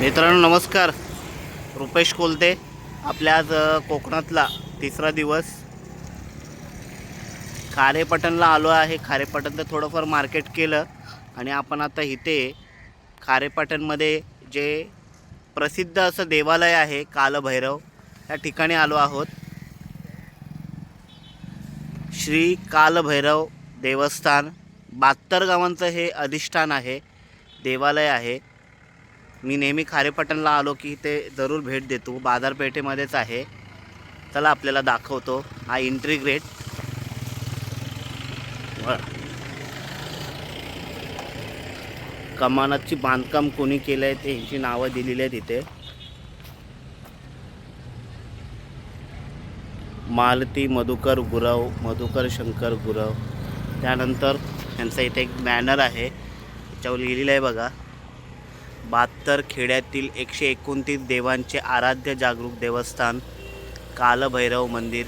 मित्रांनो नमस्कार. रुपेश कोलते. आपल्या आज कोकणातला तिसरा दिवस. खारेपटणला आलो आहे. खारेपटण तर थोडंफार मार्केट केलं. आणि आपण आता इथे खारेपटणमध्ये जे प्रसिद्ध असं देवालय आहे कालभैरव या ठिकाणी आलो आहोत. श्री कालभैरव देवस्थान बहात्तर गावांचं हे अधिष्ठान आहे देवालय आहे. मी नेहमी खारेपटणला आलो की ते जरूर भेट देतो. बाजारपेठेमध्येच आहे. चला आपल्याला दाखवतो हा इंट्रीग्रेट कमानाची बांधकाम कोणी केलं आहे ते ह्यांची नावं दिलेली आहेत इथे. मालती मधुकर गुरव मधुकर शंकर गुरव. त्यानंतर त्यांचा इथे एक बॅनर आहे. त्याच्यावर लिहिलेलं आहे बघा. बहात्तर खेड्यातील एकशे एकोणतीस देवांचे आराध्य जागरूक देवस्थान कालभैरव मंदिर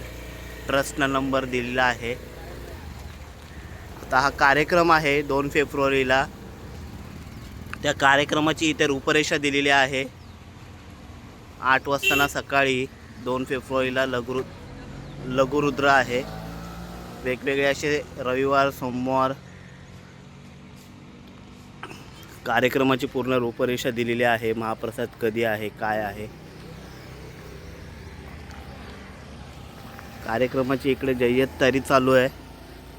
ट्रस्ट नंबर दिलेला आहे. आता हा कार्यक्रम आहे दोन फेब्रुवारीला. त्या कार्यक्रमाची इथे रूपरेषा दिलेली आहे. आठ वाजताना सकाळी दोन फेब्रुवारीला लघु लघुरुद्र आहे. वेगवेगळे असे रविवार सोमवार कार्यक्रमाची पूर्ण रूपरेषा दिलेली आहे. महाप्रसाद कधी आहे? काय आहे? कार्यक्रमाची इकडे जय्यत तरी चालू आहे.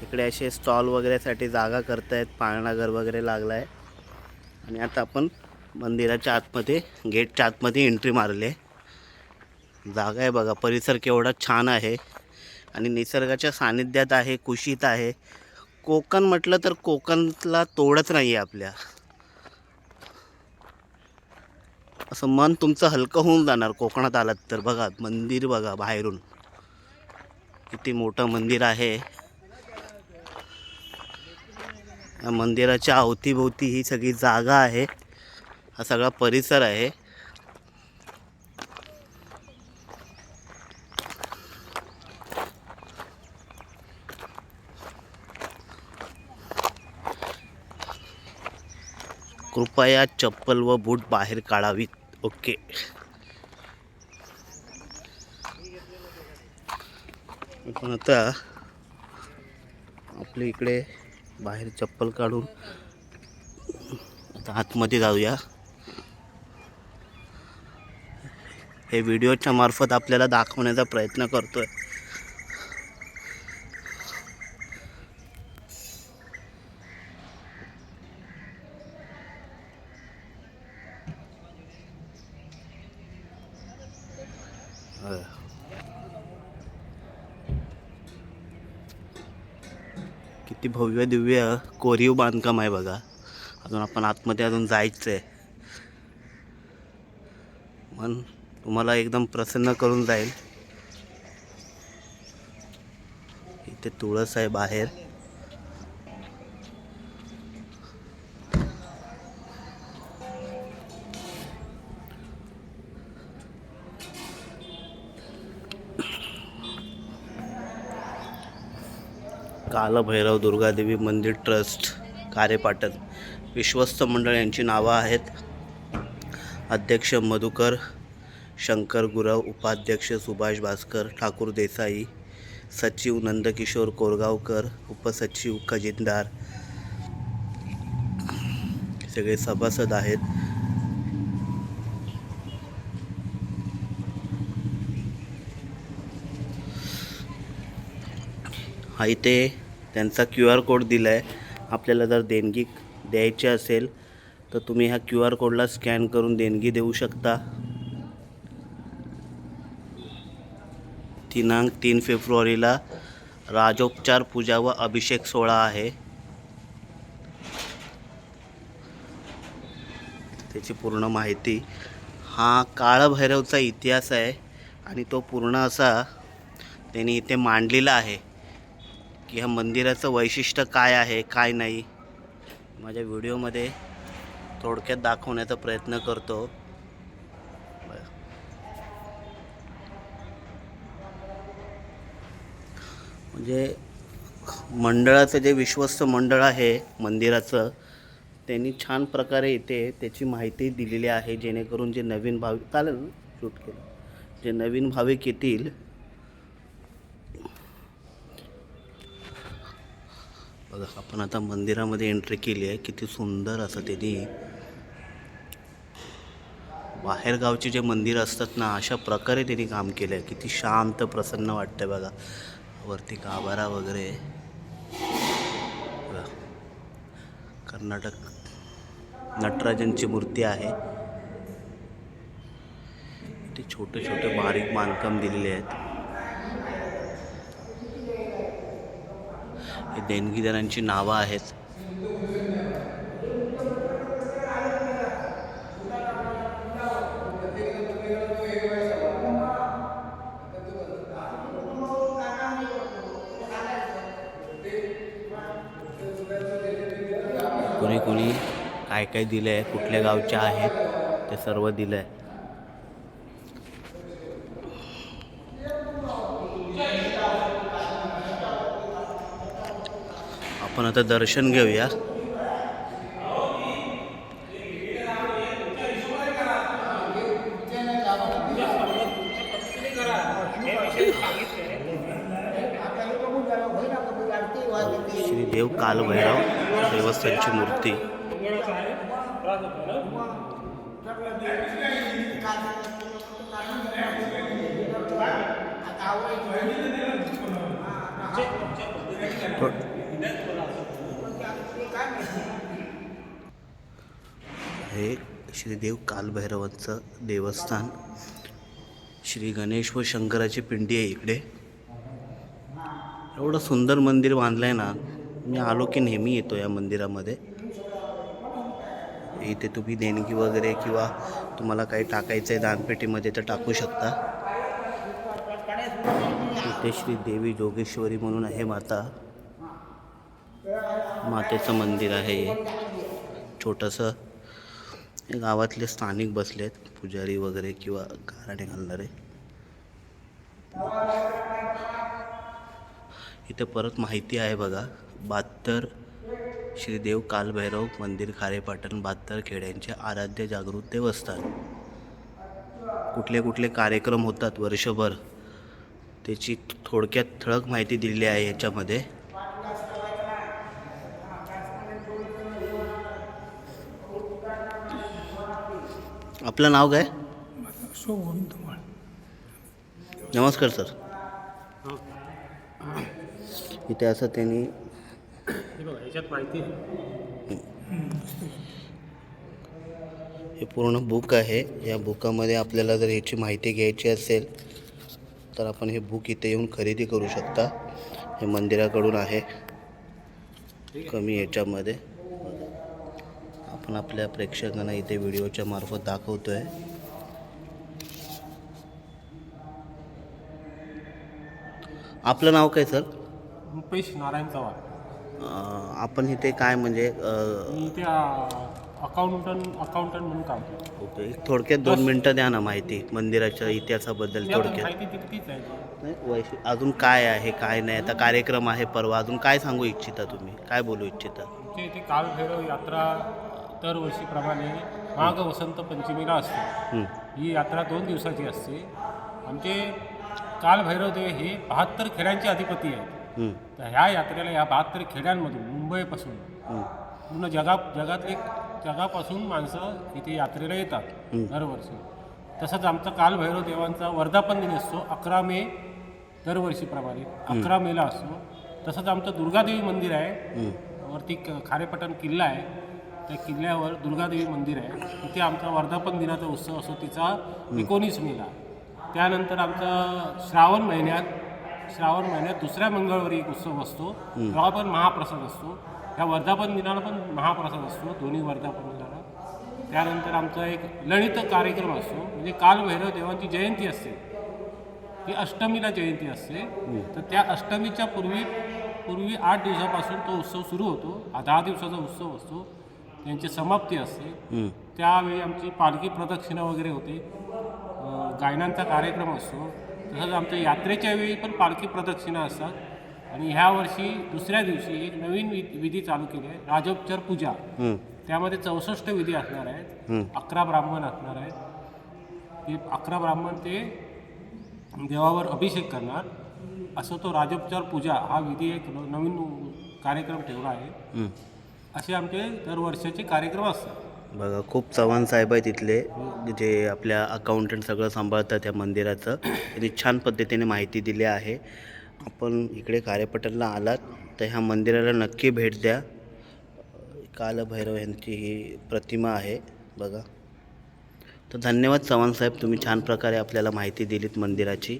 इकडे असे स्टॉल वगैरेसाठी जागा करतायत. पाळणाघर वगैरे लागला आहे आणि आता आपण मंदिराच्या आतमध्ये गेटच्या आतमध्ये एंट्री मारली आहे. जागा आहे बघा. परिसर केवढा छान आहे. आणि निसर्गाच्या सानिध्यात आहे कुशीत आहे. कोकण म्हटलं तर कोकणला तोडच नाही आहे आपल्या. असं मन तुमचं हलकं होऊन जाणार कोकणात आलात तर बघा मंदिर बघा बाहेरून. किती मोठं मंदिर आहे. या मंदिराच्या अवतीभोवती ही सगळी जागा आहे. हा सगळा परिसर आहे. कृपया चप्पल व बूट बाहेर काढावीत. ओके पण आता आपल्या इकडे बाहेर चप्पल काढून आता आतमध्ये जाऊया. हे व्हिडिओच्या मार्फत आपल्याला दाखवण्याचा प्रयत्न किती भव्य दिव्य कोरीव बांधकाम आहे बघा. अजून आपण आतमध्ये अजून जायचं आहे मन तुम्हाला एकदम प्रसन्न करून जाईल. इथे तुळस आहे बाहेर. कालभैरव दुर्गादेवी मंदिर ट्रस्ट कार्यपाटण विश्वस्त मंडळ यांची नावं आहेत. अध्यक्ष मधुकर शंकर गुरव उपाध्यक्ष सुभाष भास्कर ठाकूर देसाई सचिव नंदकिशोर कोरगावकर उपसचिव खजिनदार. सगळे सभासद आहेत. हा इथे त्यांचा क्यू आर कोड दिला आहे आपल्याला जर देणगी द्यायची असेल तर तुम्ही ह्या क्यू आर कोडला स्कॅन करून देणगी देऊ शकता. दिनांक तीन फेब्रुवारीला राजोपचार पूजा व अभिषेक सोहळा आहे. त्याची पूर्ण माहिती. हा काळभैरवचा इतिहास आहे आणि तो पूर्ण असा त्यांनी इथे मांडलेला आहे. की ह्या मंदिराचं वैशिष्ट्य काय आहे काय नाही माझ्या व्हिडिओमध्ये थोडक्यात दाखवण्याचा प्रयत्न करतो. म्हणजे मंडळाचं जे विश्वस्त मंडळ आहे मंदिराचं त्यांनी छान प्रकारे इथे त्याची माहिती दिलेली आहे जेणेकरून जे नवीन भाविक चालेल शूट केलं. जे नवीन भाविक येतील बघा आपण आता मंदिरामध्ये एंट्री केली आहे. किती सुंदर असं त्यांनी बाहेरगावचे जे मंदिर असतात ना अशा प्रकारे त्यांनी काम केलं आहे. किती शांत प्रसन्न वाटतं बघा. वरती गाभारा वगैरे. बघा. कर्नाटक नटराजांची मूर्ती आहे. इथे छोटे छोटे बारीक बांधकाम दिलेले आहेत. देणगीदारांची नावं आहेत. कोणी कोणी काय काय दिलं आहे कुठल्या गावच्या आहेत ते सर्व दिलं आहे आपण आता दर्शन घेऊया. श्री देव कालभैरव देवस्थानची मूर्ती. थो- हे श्रीदेव कालभैरवांचं देवस्थान. श्री गणेश व शंकराची पिंडी आहे इकडे. एवढं सुंदर मंदिर बांधलं आहे ना मी आलो की नेहमी येतो या मंदिरामध्ये. इथे तुम्ही देणगी वगैरे किंवा तुम्हाला काही टाकायचं आहे दानपेटीमध्ये तर टाकू शकता. इथे श्री देवी जोगेश्वरी म्हणून आहे माता. मातेचं मंदिर आहे. छोटंसं गावातले स्थानिक बसलेत पुजारी वगैरे किंवा गाराणे घालणारे. इथे परत माहिती आहे बघा बहात्तर श्रीदेव कालभैरव मंदिर खारेपाटण बहात्तर खेड्यांचे आराध्य जागृत देवस्थान. कुठले कुठले कार्यक्रम होतात वर्षभर त्याची थोडक्यात ठळक माहिती दिलेली आहे याच्यामध्ये. आपलं नाव काय? गोविंद नमस्कार सर. इथे असं त्यांनी. हे पूर्ण बुक आहे. या बुकामध्ये आपल्याला जर याची माहिती घ्यायची असेल तर आपण हे बुक इथे येऊन खरेदी करू शकता. हे मंदिराकडून आहे. कमी याच्यामध्ये. आपण आपल्या प्रेक्षकांना इथे व्हिडिओच्या मार्फत दाखवतो आहे आपलं नाव काय सर? रुपेश नारायण चव्हाण. अं, आपण इथे काय म्हणजे अं, मी त्या अकाउंटंट अकाउंटंट म्हणून काम करतो. ओके. थोडक्यात दोन मिनटं द्या ना माहिती मंदिराच्या इतिहासाबद्दल थोडक्यात. माहिती तितकीच आहे. नाही, वैशि अजून काय आहे काय नाही आता कार्यक्रम आहे परवा. अजून काय सांगू इच्छिता तुम्ही? काय बोलू इच्छिता? आमच्या इथे कालभैरव यात्रा दरवर्षीप्रमाणे माघ वसंत पंचमीला असते. हं, यात्रा दोन दिवसाची असते. आमचे कालभैरव देव हे बहात्तर खेड्यांचे अधिपती आहेत. हं, तर ह्या यात्रेला या बहात्तर खेड्यांमधून मुंबईपासून पूर्ण जगा जगातले जगापासून माणसं इथे यात्रेला येतात. दरवर्षी. तसंच आमचा कालभैरव देवांचा वर्धापन दिन असतो अकरा मे दरवर्षीप्रमाणे अकरा मेला असतो. तसंच आमचं दुर्गादेवी मंदिर आहे. वरती खारेपटण किल्ला आहे. त्या किल्ल्यावर दुर्गादेवी मंदिर आहे. तिथे आमचा वर्धापन दिनाचा उत्सव असतो तिचा एकोणीस मेला. त्यानंतर आमचा श्रावण महिन्यात श्रावण महिन्यात दुसऱ्या मंगळवारी एक उत्सव असतो. तेव्हा पण महाप्रसाद असतो. त्या वर्धापन दिनाला पण महाप्रसाद असतो दोन्ही वर्धापन दिनाला. त्यानंतर आमचा एक ललित कार्यक्रम असतो. म्हणजे कालभैरव देवांची जयंती असते. ती अष्टमीला जयंती असते. तर त्या अष्टमीच्या पूर्वी पूर्वी आठ दिवसापासून तो उत्सव सुरू होतो. हा दहा दिवसाचा उत्सव असतो. त्यांची समाप्ती असते. त्यावेळी आमची पालखी प्रदक्षिणा वगैरे होते. गायनांचा कार्यक्रम असतो. तसंच आमच्या यात्रेच्या वेळी पण पालखी प्रदक्षिणा असतात. आणि ह्या वर्षी दुसऱ्या दिवशी एक नवीन विधी चालू केली आहे. राजोपचार पूजा. त्यामध्ये चौसष्ट विधी असणार आहेत. अकरा ब्राह्मण असणार आहेत. ते अकरा ब्राह्मण ते देवावर अभिषेक करणार. असं तो राजोपचार पूजा हा विधी एक नवीन कार्यक्रम ठेवला आहे. असे आमचे दरवर्षाचे कार्यक्रम असतात. बघा खूप चव्हाण साहेब आहे तिथले जे आपल्या अकाउंटंट सगळं सांभाळतात त्या मंदिराचं. त्यांनी छान पद्धतीने माहिती दिली आहे. आपण इकडे कार्यपटलला आलात तर ह्या मंदिराला नक्की भेट द्या. कालभैरव यांची ही प्रतिमा आहे बघा. तर धन्यवाद चव्हाण साहेब तुम्ही छान प्रकारे आपल्याला माहिती दिलीत मंदिराची.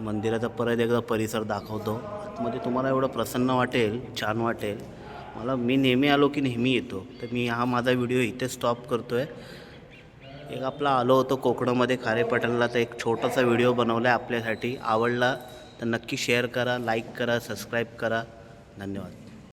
मंदिराचा परत एकदा परिसर दाखवतो. आतमध्ये तुम्हाला एवढं प्रसन्न वाटेल छान वाटेल. मला मी नेहमी आलो की नेहमी येतो. तर मी हा माझा व्हिडिओ इथे स्टॉप करतो आहे एक आपला आलो होतो कोकणामध्ये खारेपटणला तर एक छोटासा व्हिडिओ बनवला आहे आपल्यासाठी. आवडला तर नक्की शेअर करा लाईक करा सबस्क्राईब करा. धन्यवाद.